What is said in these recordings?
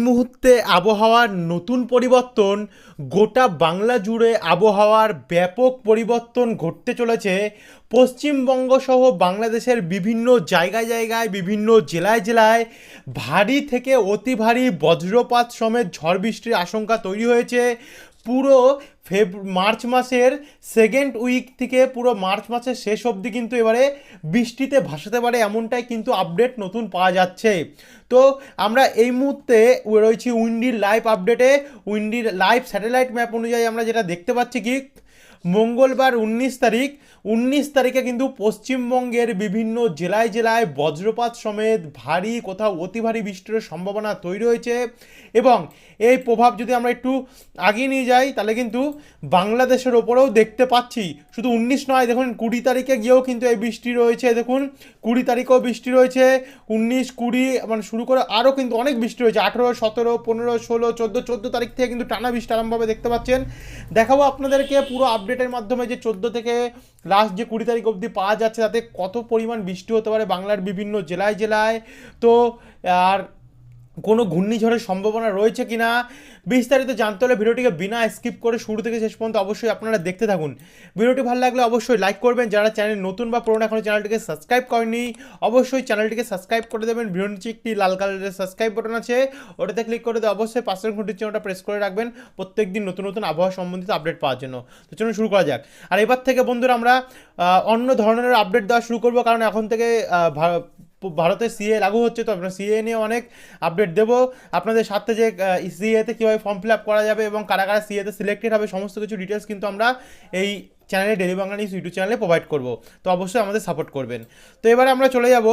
মুহূর্তে আবহাওয়ার নতুন পরিবর্তন, গোটা বাংলা জুড়ে আবহাওয়ার ব্যাপক পরিবর্তন ঘটতে চলেছে। পশ্চিমবঙ্গ সহ বাংলাদেশের বিভিন্ন জায়গায় জায়গায়, বিভিন্ন জেলায় জেলায় ভারী থেকে অতি ভারী বজ্রপাত সমেত ঝড় বৃষ্টির আশঙ্কা তৈরি হয়েছে। পুরো ফেব, মার্চ মাসের সেকেন্ড উইক থেকে পুরো মার্চ মাসের শেষ অবধি কিন্তু এবারে বৃষ্টিতে ভাসাতে পারে এমনটাই কিন্তু আপডেট নতুন পাওয়া যাচ্ছে। তো আমরা এই মুহূর্তে রয়েছি উইন্ডির লাইভ আপডেটে উইন্ডির লাইভ স্যাটেলাইট ম্যাপ অনুযায়ী আমরা যেটা দেখতে পাচ্ছি কি মঙ্গলবার উনিশ তারিখ, উনিশ তারিখে কিন্তু পশ্চিমবঙ্গের বিভিন্ন জেলায় জেলায় বজ্রপাত সমেত ভারী কোথাও অতি ভারী বৃষ্টির সম্ভাবনা তৈরি হয়েছে এবং এই প্রভাব যদি আমরা একটু আগিয়ে নিয়ে যাই, তাহলে কিন্তু বাংলাদেশের ওপরেও দেখতে পাচ্ছি শুধু উনিশ নয়, দেখুন, কুড়ি তারিখে গিয়েও কিন্তু এই বৃষ্টি রয়েছে, দেখুন, কুড়ি তারিখেও বৃষ্টি রয়েছে, উনিশ, কুড়ি মানে শুরু করে আরও কিন্তু অনেক বৃষ্টি রয়েছে, আঠেরো, সতেরো, পনেরো, ষোলো, চোদ্দ চোদ্দ তারিখ থেকে কিন্তু টানা বৃষ্টি আরম্ভ হবে, দেখতে পাচ্ছেন। দেখাবো আপনাদেরকে পুরো আপডেটের মাধ্যমে যে চোদ্দ থেকে লাস্ট যে কুড়ি তারিখ অবধি পাওয়া যাচ্ছে, তাতে কত পরিমাণ বৃষ্টি হতে পারে বাংলার বিভিন্ন জেলায় জেলায়। তো, আর কোনো ঘূর্ণিঝড়ের সম্ভাবনা রয়েছে কি না বিস্তারিত জানতে হলে ভিডিওটিকে বিনা স্কিপ করে শুরু থেকে শেষ পর্যন্ত অবশ্যই আপনারা দেখতে থাকুন। ভিডিওটি ভালো লাগলে অবশ্যই লাইক করবেন। যারা চ্যানেল নতুন বা পুরোনো এখনও চ্যানেলটিকে সাবস্ক্রাইব করেনি অবশ্যই চ্যানেলটিকে সাবস্ক্রাইব করে দেবেন। ভিডিওর নিচে একটি লাল কালারের সাবস্ক্রাইব বাটন আছে, ওটাতে ক্লিক করে দিয়ে অবশ্যই পাশের ঘন্টির চিহ্নটা প্রেস করে রাখবেন প্রত্যেক দিন নতুন নতুন আবহাওয়া সম্বন্ধিত আপডেট পাওয়ার জন্য। তো চলুন শুরু করা যাক। আর এবার থেকে বন্ধুরা আমরা অন্য ধরনের আপডেট দেওয়া শুরু করব। কারণ এখন থেকে ভারতে সিএ লাগু হচ্ছে, তো আমরা সিএ নিয়ে অনেক আপডেট দেবো। আপনাদের সাথে যে সিএতে কীভাবে ফর্ম ফিল আপ করা যাবে এবং কারা কারা সিএতে সিলেক্টেড হবে, সমস্ত কিছু ডিটেলস কিন্তু আমরা এই চ্যানেলে ডেলি বাংলা নিউজ ইউটিউব চ্যানেলে প্রোভাইড করব। তো অবশ্যই আমাদের সাপোর্ট করবেন। তো এবারে আমরা চলে যাব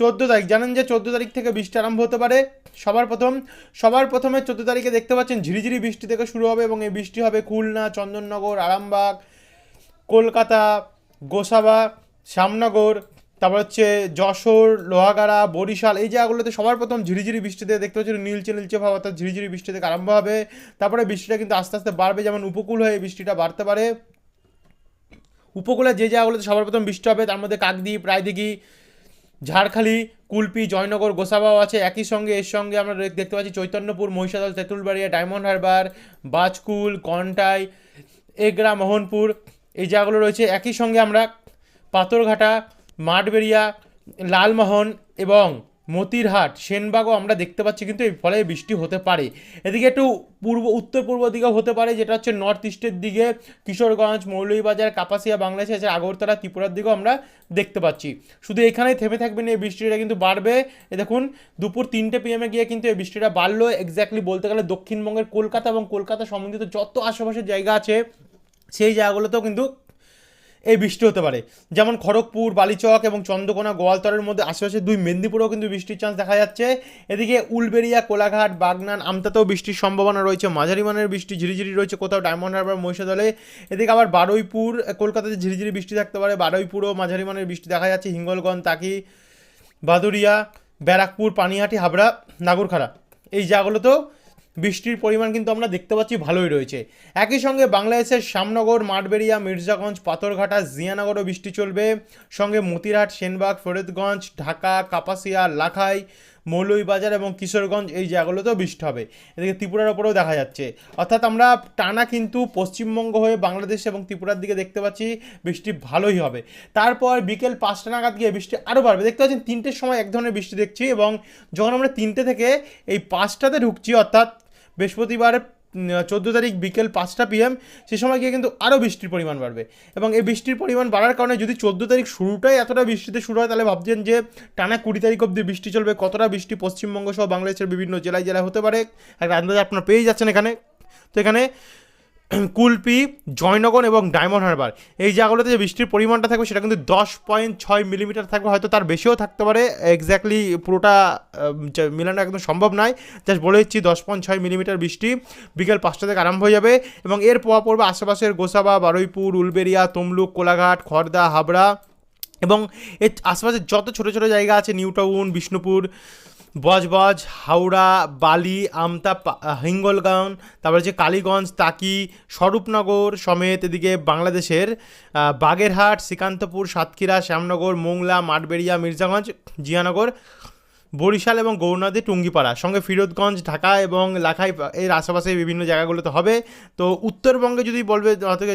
চোদ্দ তারিখ। জানেন যে চোদ্দ তারিখ থেকে বৃষ্টি আরম্ভ হতে পারে, সবার প্রথম। সবার প্রথমে চোদ্দ তারিখে দেখতে পাচ্ছেন ঝিরিঝিরি বৃষ্টি থেকে শুরু হবে এবং এই বৃষ্টি হবে খুলনা, চন্দননগর, আরামবাগ, কলকাতা, গোসাবা, শ্যামনগর তারপর হচ্ছে যশোর, লোহাগাড়া, বরিশাল, এই জায়গাগুলোতে সবার প্রথম ঝিরিঝিরি বৃষ্টিতে দেখতে পাচ্ছি নীলচে নীলচে ভাব, অর্থাৎ ঝিরিঝিরি বৃষ্টি থেকে আরম্ভ হবে। তারপরে বৃষ্টিটা কিন্তু আস্তে আস্তে বাড়বে, যেমন উপকূল হয়ে বৃষ্টিটা বাড়তে পারে। উপকূলে যে জায়গাগুলোতে সবার প্রথম বৃষ্টি হবে, তার মধ্যে কাকদ্বীপ, রায়দিঘি, ঝাড়খালি, কুলপি, জয়নগর, গোসাবাও আছে। একই সঙ্গে, এর সঙ্গে আমরা দেখতে পাচ্ছি চৈতন্যপুর, মহিষাদল, তেঁতুলবাড়িয়া, ডায়মন্ড হারবার, বাজকুল কন্টাই এগরা, মোহনপুর, এই জায়গাগুলো রয়েছে। একই সঙ্গে আমরা পাথরঘাটা মাঠবেড়িয়া, লালমোহন এবং মতিরহাট, সেনবাগও আমরা দেখতে পাচ্ছি কিন্তু এই ফলে বৃষ্টি হতে পারে। এদিকে একটু পূর্ব, উত্তর পূর্ব দিকেও হতে পারে, যেটা হচ্ছে নর্থ ইস্টের দিকে, কিশোরগঞ্জ, মৌলভীবাজার, কাপাসিয়া, বাংলাদেশ আছে আগরতলা, ত্রিপুরার দিকেও আমরা দেখতে পাচ্ছি। শুধু এখানেই থেমে থাকবে না এই বৃষ্টিটা কিন্তু বাড়বে। এ দেখুন, দুপুর তিনটে পিএমে গিয়ে কিন্তু এই বৃষ্টিটা বাড়লো। এক্স্যাক্টলি বলতে গেলে দক্ষিণবঙ্গের কলকাতা এবং কলকাতা সম্বন্ধিত যত আশেপাশের জায়গা আছে, সেই জায়গাগুলোতেও কিন্তু এই বৃষ্টি হতে পারে। যেমন খড়গপুর, বালিচক এবং চন্দ্রকোনা গোয়ালতরের মধ্যে আশেপাশে দুই মেদিনীপুরেও কিন্তু বৃষ্টির চান্স দেখা যাচ্ছে। এদিকে উলবেরিয়া কোলাঘাট, বাগনান, আমতাতেও বৃষ্টির সম্ভাবনা রয়েছে। মাঝারি মানের বৃষ্টি ঝিরিঝিরি রয়েছে কোথাও ডায়মন্ড হারবার, মহিষাদলে। এদিকে আবার বারুইপুর, কলকাতাতে ঝিরিঝিরি বৃষ্টি থাকতে পারে। বারুইপুরও মাঝারি মানের বৃষ্টি দেখা যাচ্ছে। হিঙ্গলগঞ্জ, তাকি বাদুরিয়া ব্যারাকপুর, পানিহাটি, হাবড়া, নাগরখাড়া। এই জায়গাগুলোতেও বৃষ্টির পরিমাণ কিন্তু আমরা দেখতে পাচ্ছি ভালোই রয়েছে। একই সঙ্গে বাংলাদেশের শ্যামনগর মাঠবেড়িয়া, মির্জাগঞ্জ, পাথরঘাটা, জিয়ানগরও বৃষ্টি চলবে। সঙ্গে মতিরহাট, সেনবাগ, ফরিদগঞ্জ, ঢাকা, কাপাসিয়া, লাখাই, মৌলভীবাজার এবং কিশোরগঞ্জ এই জায়গাগুলোতেও বৃষ্টি হবে। এদিকে ত্রিপুরার ওপরেও দেখা যাচ্ছে। অর্থাৎ আমরা টানা কিন্তু পশ্চিমবঙ্গ হয়ে বাংলাদেশ এবং ত্রিপুরার দিকে দেখতে পাচ্ছি বৃষ্টি ভালোই হবে। তারপর বিকেল পাঁচটা নাগাদ গিয়ে বৃষ্টি আরও বাড়বে। দেখতে পাচ্ছেন তিনটের সময় এক ধরনের বৃষ্টি দেখছি এবং যখন আমরা তিনটে থেকে এই পাঁচটাতে ঢুকছি, অর্থাৎ বৃহস্পতিবার চোদ্দ তারিখ বিকেল পাঁচটা পিএম সে সময় গিয়ে কিন্তু আরও বৃষ্টির পরিমাণ বাড়বে। এবং এই বৃষ্টির পরিমাণ বাড়ার কারণে যদি চোদ্দ তারিখ শুরুটাই এতটা বৃষ্টিতে শুরু হয়, তাহলে ভাবছেন যে টানা কুড়ি তারিখ অব্দি বৃষ্টি চলবে, কতটা বৃষ্টি পশ্চিমবঙ্গ সহ বাংলাদেশের বিভিন্ন জেলায় জেলায় হতে পারে? একটা আন্দাজ আপনারা পেয়ে যাচ্ছেন এখানে। তো এখানে কুলপি, জয়নগর এবং ডায়মন্ড হারবার। এই জায়গাগুলোতে যে বৃষ্টির পরিমাণটা থাকবে, সেটা কিন্তু দশ পয়েন্ট ছয় মিলিমিটার থাকবে। হয়তো তার বেশিও থাকতে পারে। এক্স্যাক্টলি পুরোটা মিলানো একদম সম্ভব নয়। জাস্ট বলে দিচ্ছি, দশ পয়েন্ট ছয় মিলিমিটার বৃষ্টি বিকেল পাঁচটা থেকে আরম্ভ হয়ে যাবে। এবং এর প্রভাব পড়বে আশেপাশের গোসাবা, বারুইপুর, উলবেরিয়া, তমলুক, কোলাঘাট খড়দা হাবড়া। এবং এর আশেপাশে যত ছোটো ছোটো জায়গা আছে নিউ টাউন বিষ্ণুপুর বজবজ, হাওড়া, বালি, আমতা হিঙ্গলগাঁও, তারপরে যে কালীগঞ্জ, তাকি, স্বরূপনগর সমেত এদিকে বাংলাদেশের বাগেরহাট, শ্রীকান্তপুর, সাতক্ষীরা, শ্যামনগর, মোংলা, মাঠবেড়িয়া, মির্জাগঞ্জ, জিয়ানগর বরিশাল এবং গৌরনদী টুঙ্গিপাড়া। সঙ্গে ফিরোজগঞ্জ, ঢাকা এবং লাখাই এর আশেপাশে বিভিন্ন জায়গাগুলোতে হবে। তো উত্তরবঙ্গে যদি বলবে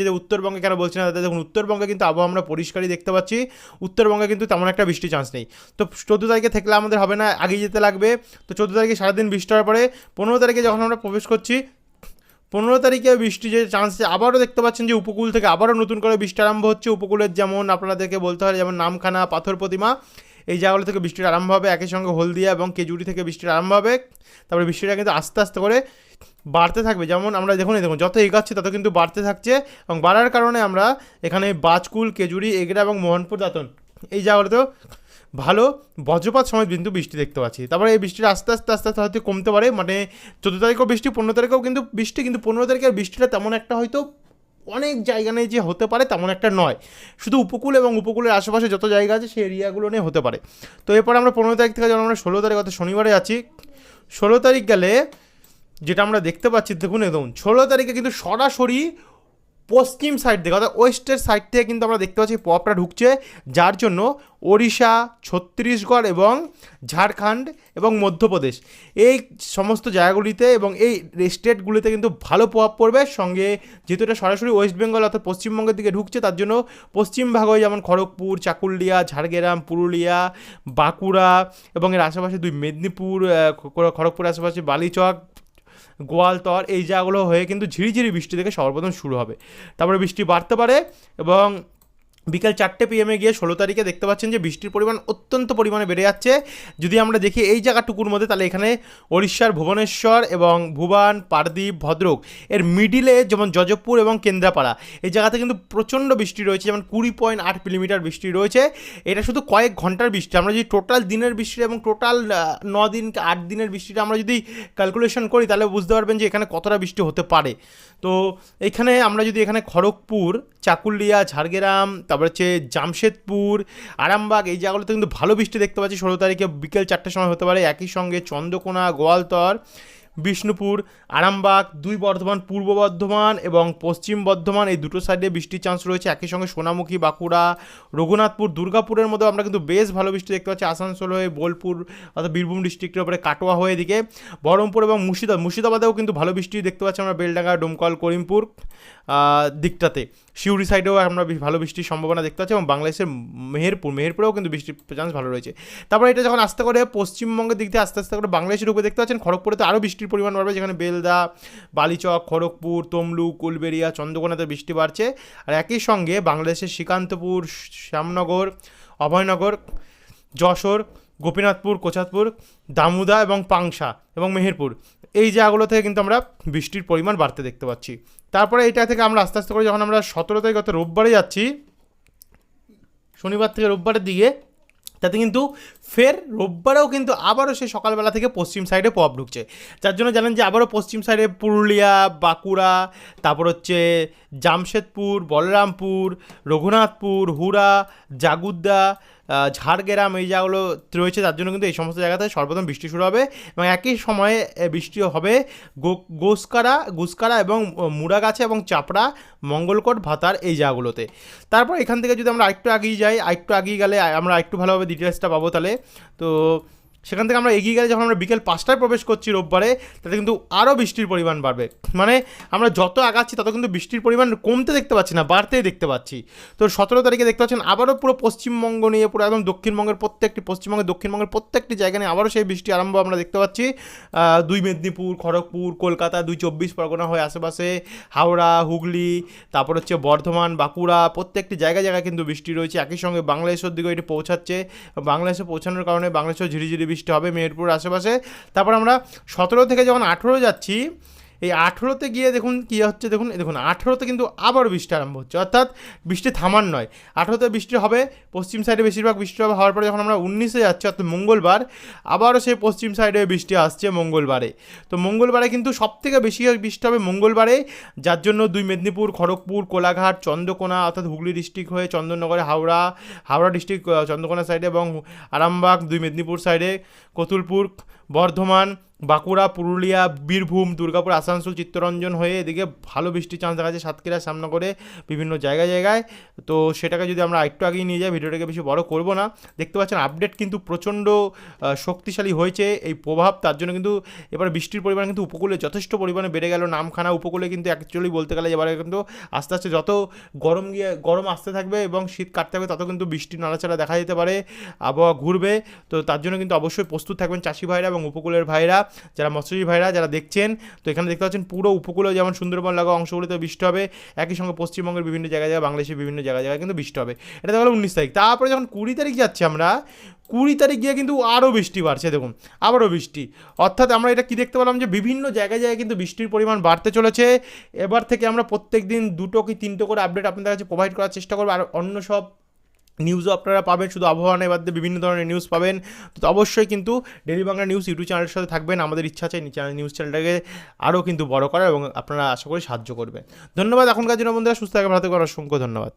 যদি উত্তরবঙ্গে কেন বলছি না দেখুন, উত্তরবঙ্গে কিন্তু আবহাওয়া আমরা পরিষ্কারই দেখতে পাচ্ছি। উত্তরবঙ্গে কিন্তু তেমন একটা বৃষ্টি চান্স নেই। তো চোদ্দ তারিখে থাকলে আমাদের হবে না আগে যেতে লাগবে। তো চোদ্দ তারিখে সারাদিন বৃষ্টি হওয়ার পরে পনেরো তারিখে যখন আমরা প্রবেশ করছি, পনেরো তারিখে বৃষ্টি যে চান্স আবারও দেখতে পাচ্ছেন যে উপকূল থেকে আবারও নতুন করে বৃষ্টি আরম্ভ হচ্ছে। উপকূলের যেমন আপনাদেরকে বলতে হয়, যেমন নামখানা, পাথর প্রতিমা। এই জায়গাগুলো থেকে বৃষ্টির আরম্ভ হবে একই সঙ্গে হলদিয়া এবং কেজুরি থেকে বৃষ্টির আরম্ভ হবে। তারপরে বৃষ্টিটা কিন্তু আস্তে আস্তে করে বাড়তে থাকবে। যেমন আমরা দেখুন দেখুন, যত এগাচ্ছে তত কিন্তু বাড়তে থাকছে এবং বাড়ার কারণে আমরা এখানে বাজকুল কেজুরি এগরা এবং মোহনপুর দাতন, এই জায়গাগুলোতেও ভালো বজ্রপাত সময় কিন্তু বৃষ্টি দেখতে পাচ্ছি। তারপরে এই বৃষ্টিটা আস্তে আস্তে আস্তে আস্তে হয়তো কমতে পারে মানে চোদ্দ তারিখেও বৃষ্টি, পনেরো তারিখেও কিন্তু বৃষ্টি, কিন্তু পনেরো তারিখের বৃষ্টিটা তেমন একটা হয়তো অনেক জায়গা নিয়ে যে হতে পারে, তেমন একটা নয়। শুধু উপকূল এবং উপকূলের আশেপাশে যত জায়গা আছে, সেই এরিয়াগুলো নিয়ে হতে পারে। তো এরপর আমরা পনেরো তারিখ থেকে যখন আমরা ষোলো তারিখ অর্থাৎ শনিবারে আছি, ষোলো তারিখ গেলে যেটা আমরা দেখতে পাচ্ছি, দেখুন একদম ষোলো তারিখে কিন্তু সরাসরি পশ্চিম সাইড থেকে অর্থাৎ ওয়েস্টের সাইড থেকে কিন্তু আমরা দেখতে পাচ্ছি পপটা ঢুকছে। যার জন্য ওড়িশা ছত্তিশগড় এবং ঝাড়খণ্ড এবং মধ্যপ্রদেশ এই সমস্ত জায়গাগুলিতে এবং এই স্টেটগুলিতে কিন্তু ভালো প্রভাব পড়বে। সঙ্গে যেহেতু এটা সরাসরি ওয়েস্ট বেঙ্গল অর্থাৎ পশ্চিমবঙ্গের দিকে ঢুকছে তার জন্য পশ্চিম ভাগে যেমন খড়গপুর চাকুলিয়া ঝাড়গ্রাম পুরুলিয়া বাঁকুড়া এবং এর আশেপাশে দুই মেদিনীপুর আহ, খড়গপুরের আশেপাশে বালিচক গোয়ালতর এই জায়গাগুলো হয়ে কিন্তু ঝিরিঝিরি বৃষ্টি থেকে সর্বপ্রথম শুরু হবে। তারপরে বৃষ্টি বাড়তে পারে এবং বিকেল চারটে পিএমে গিয়ে ষোলো তারিখে দেখতে পাচ্ছেন যে বৃষ্টির পরিমাণ অত্যন্ত পরিমাণে বেড়ে যাচ্ছে। যদি আমরা দেখি এই জায়গাটুকুর মধ্যে, তাহলে এখানে ওড়িশার ভুবনেশ্বর এবং ভুবান পারদ্বীপ ভদ্রক, এর মিডিলে যেমন যজবপুর এবং কেন্দ্রাপাড়া, এই জায়গাতে কিন্তু প্রচণ্ড বৃষ্টি রয়েছে, যেমন কুড়ি পয়েন্ট আট মিলিমিটার বৃষ্টি রয়েছে। এটা শুধু কয়েক ঘণ্টার বৃষ্টি। আমরা যদি টোটাল দিনের বৃষ্টি এবং টোটাল ন দিন, আট দিনের বৃষ্টিটা আমরা যদি ক্যালকুলেশন করি, তাহলে বুঝতে পারবেন যে এখানে কতটা বৃষ্টি হতে পারে। তো এখানে আমরা যদি এখানে খড়গপুর, চাকুলিয়া, ঝাড়গ্রাম তারপরে হচ্ছে জামশেদপুর, আরামবাগ, এই জায়গাগুলোতে কিন্তু ভালো বৃষ্টি দেখতে পাচ্ছি। ষোলো তারিখে বিকেল চারটের সময় হতে পারে। একই সঙ্গে চন্দ্রকোনা, গোয়ালতর বিষ্ণুপুর, আরামবাগ, দুই বর্ধমান, পূর্ব বর্ধমান এবং পশ্চিম বর্ধমান, এই দুটো সাইডে বৃষ্টির চান্স রয়েছে। একই সঙ্গে সোনামুখী, বাঁকুড়া, রঘুনাথপুর, দুর্গাপুরের মধ্যে আমরা কিন্তু বেশ ভালো বৃষ্টি দেখতে পাচ্ছি। আসানসোল হয়ে বোলপুর অর্থাৎ বীরভূম ডিস্ট্রিক্টের উপরে কাটোয়া হয়ে এদিকে, বহরমপুর এবং মুর্শিদাবাদ, মুর্শিদাবাদেও কিন্তু ভালো বৃষ্টি দেখতে পাচ্ছি আমরা বেলডাঙ্গা, ডোমকল, করিমপুর দিকটাতে। শিউরি সাইডেও আমরা ভালো বৃষ্টির সম্ভাবনা দেখতে পাচ্ছি এবং বাংলাদেশের মেহেরপুর, মেহেরপুরেও কিন্তু বৃষ্টির চান্স ভালো রয়েছে। তারপরে এটা যখন আস্তে করে পশ্চিমবঙ্গের দিক থেকে আস্তে আস্তে করে বাংলাদেশের উপরে দেখতে পাচ্ছেন, খড়গপুরে তো আরও বৃষ্টির পরিমাণ বাড়বে, যেখানে বেলদা, বালিচক, খড়গপুর, তমলুক, কুলবেড়িয়া, চন্দ্রকোনাতে বৃষ্টি বাড়ছে। আর একই সঙ্গে বাংলাদেশের শ্রীকান্তপুর, শ্যামনগর, অভয়নগর, যশোর, গোপীনাথপুর, কোচাতপুর, দামুদা এবং পাংশা এবং মেহেরপুর। এই জায়গাগুলো থেকে কিন্তু আমরা বৃষ্টির পরিমাণ বাড়তে দেখতে পাচ্ছি। তারপরে এটা থেকে আমরা আস্তে আস্তে করে যখন আমরা সতেরো তারিখ অর্থাৎ রোববারে যাচ্ছি, শনিবার থেকে রোববারের দিকে তাতে কিন্তু ফের রোববারেও কিন্তু আবারও সে সকালবেলা থেকে পশ্চিম সাইডে প্রভাব ঢুকছে। যার জন্য জানেন যে আবারও পশ্চিম সাইডে পুরুলিয়া, বাঁকুড়া, তারপর হচ্ছে জামশেদপুর, বলরামপুর, রঘুনাথপুর হুরা জাগুদ্দা ঝাড়গ্রাম এই জায়গাগুলো রয়েছে, তার জন্য কিন্তু এই সমস্ত জায়গাতে সর্বপ্রথম বৃষ্টি শুরু হবে এবং একই সময়ে বৃষ্টি হবে গোসকারা, গুসকারা এবং মুড়াগাছা এবং চাপড়া, মঙ্গলকোট, ভাতার এই জায়গাগুলোতে। তারপর এখান থেকে যদি আমরা আরেকটু আগিয়ে যাই, আরেকটু আগিয়ে গেলে আমরা একটু ভালোভাবে ডিটেলসটা পাবো তাহলে। তো সেখান থেকে আমরা এগিয়ে গেলে যখন আমরা বিকেল পাঁচটায় প্রবেশ করছি রোববারে, তাতে কিন্তু আরও বৃষ্টির পরিমাণ বাড়বে। মানে আমরা যত আগাচ্ছি, তত কিন্তু বৃষ্টির পরিমাণ কমতে দেখতে পাচ্ছি না, বাড়তেই দেখতে পাচ্ছি। তো সতেরো তারিখে দেখতে পাচ্ছেন আবারও পুরো পশ্চিমবঙ্গ নিয়ে, পুরো একদম দক্ষিণবঙ্গের প্রত্যেকটি, পশ্চিমবঙ্গের, দক্ষিণবঙ্গের প্রত্যেকটি জায়গা নিয়ে আবারও সেই বৃষ্টি আরম্ভ আমরা দেখতে পাচ্ছি। দুই মেদিনীপুর, খড়গপুর, কলকাতা, দুই চব্বিশ পরগনা হয়ে আশেপাশে, হাওড়া, হুগলি, তারপর হচ্ছে বর্ধমান, বাঁকুড়া, প্রত্যেকটি জায়গায় জায়গায় কিন্তু বৃষ্টি রয়েছে। একই সঙ্গে বাংলাদেশের দিকেও এটি পৌঁছাচ্ছে। বাংলাদেশে পৌঁছানোর কারণে বাংলাদেশেও ঝিরিঝিরি বৃষ্টি হবে মেহেরপুর আশেপাশে। তারপর আমরা সতেরো থেকে যখন আঠেরো যাচ্ছি এই আঠেরোতে গিয়ে দেখুন কী হচ্ছে, দেখুন দেখুন, আঠেরোতে কিন্তু আবার বৃষ্টি আরম্ভ হচ্ছে, অর্থাৎ বৃষ্টি থামার নয়। আঠেরোতে বৃষ্টি হবে, পশ্চিম সাইডে বেশিরভাগ বৃষ্টি হবে, হওয়ার পরে যখন আমরা উনিশে যাচ্ছি, অর্থাৎ মঙ্গলবার, আবারও সেই পশ্চিম সাইডে বৃষ্টি আসছে মঙ্গলবারে। তো মঙ্গলবারে কিন্তু সব থেকে বেশি বৃষ্টি হবে মঙ্গলবারে, যার জন্য দুই মেদিনীপুর, খড়গপুর, কোলাঘাট, চন্দ্রকোনা, অর্থাৎ হুগলি ডিস্ট্রিক্ট হয়ে চন্দননগরে, হাওড়া হাওড়া ডিস্ট্রিক্ট চন্দ্রকোনা সাইডে এবং আরামবাগ, দুই মেদিনীপুর সাইডে, কতুলপুর, বর্ধমান বাঁকুড়া, পুরুলিয়া, বীরভূম, দুর্গাপুর, আসানসোল, চিত্তরঞ্জন হয়ে এদিকে ভালো বৃষ্টির চান্স দেখা যাচ্ছে সাতক্ষীরা করে বিভিন্ন জায়গায় জায়গায়। তো সেটাকে যদি আমরা একটু আগেই নিয়ে যাই, ভিডিওটাকে বেশি বড় করব না। দেখতে পাচ্ছেন আপডেট কিন্তু প্রচণ্ড শক্তিশালী হয়েছে এই প্রভাব। তার জন্য কিন্তু এবার বৃষ্টির পরিমাণ কিন্তু উপকূলে যথেষ্ট পরিমাণে বেড়ে গেল। নামখানা উপকূলে কিন্তু অ্যাকচুয়ালি বলতে গেলে এবারে কিন্তু আস্তে আস্তে যত গরম গিয়ে, গরম আসতে থাকবে এবং শীত কাটতে থাকবে, তত কিন্তু বৃষ্টির নাড়াচাড়া দেখা যেতে পারে, আবহাওয়া ঘুরবে। তো তার জন্য কিন্তু অবশ্যই প্রস্তুত থাকবেন চাষি ভাইরা এবং উপকূলের ভাইরা। যারা মৎস্যজীবী ভাইরা, যারা দেখছেন, তো এখানে দেখতে পাচ্ছেন পুরো উপকূলে যেমন সুন্দরবন লাগা অংশগুলিতে বৃষ্টি হবে, একই সঙ্গে পশ্চিমবঙ্গের বিভিন্ন জায়গায় জায়গায়, বাংলাদেশের বিভিন্ন জায়গায় জায়গায় কিন্তু বৃষ্টি হবে। এটা তো হলো উনিশ তারিখ। তারপরে যখন কুড়ি তারিখ যাচ্ছি আমরা, কুড়ি তারিখ গিয়ে কিন্তু আরও বৃষ্টি বাড়ছে, দেখুন, আবারও বৃষ্টি। অর্থাৎ আমরা এটা কি দেখতে পেলাম যে বিভিন্ন জায়গায় জায়গায় কিন্তু বৃষ্টির পরিমাণ বাড়তে চলেছে। এবার থেকে আমরা প্রত্যেক দিন দুটো কি তিনটে করে আপডেট আপনাদের কাছে প্রোভাইড করার চেষ্টা করব, আর অন্য সব নিউজও আপনারা পাবেন, শুধু আবহাওয়া নেই বাদ দিয়ে বিভিন্ন ধরনের নিউজ পাবেন। তো অবশ্যই কিন্তু ডেলি বাংলা নিউজ ইউটিউব চ্যানেলের সাথে থাকবেন। আমাদের ইচ্ছা আছে নিউজ চ্যানেলটাকে আরও কিন্তু বড় করা এবং আপনারা আশা করি সাহায্য করবেন। ধন্যবাদ এখনকার জন্য বন্ধুরা, সুস্থ থাকবে ভালো থাকবেন, অসংখ্য ধন্যবাদ।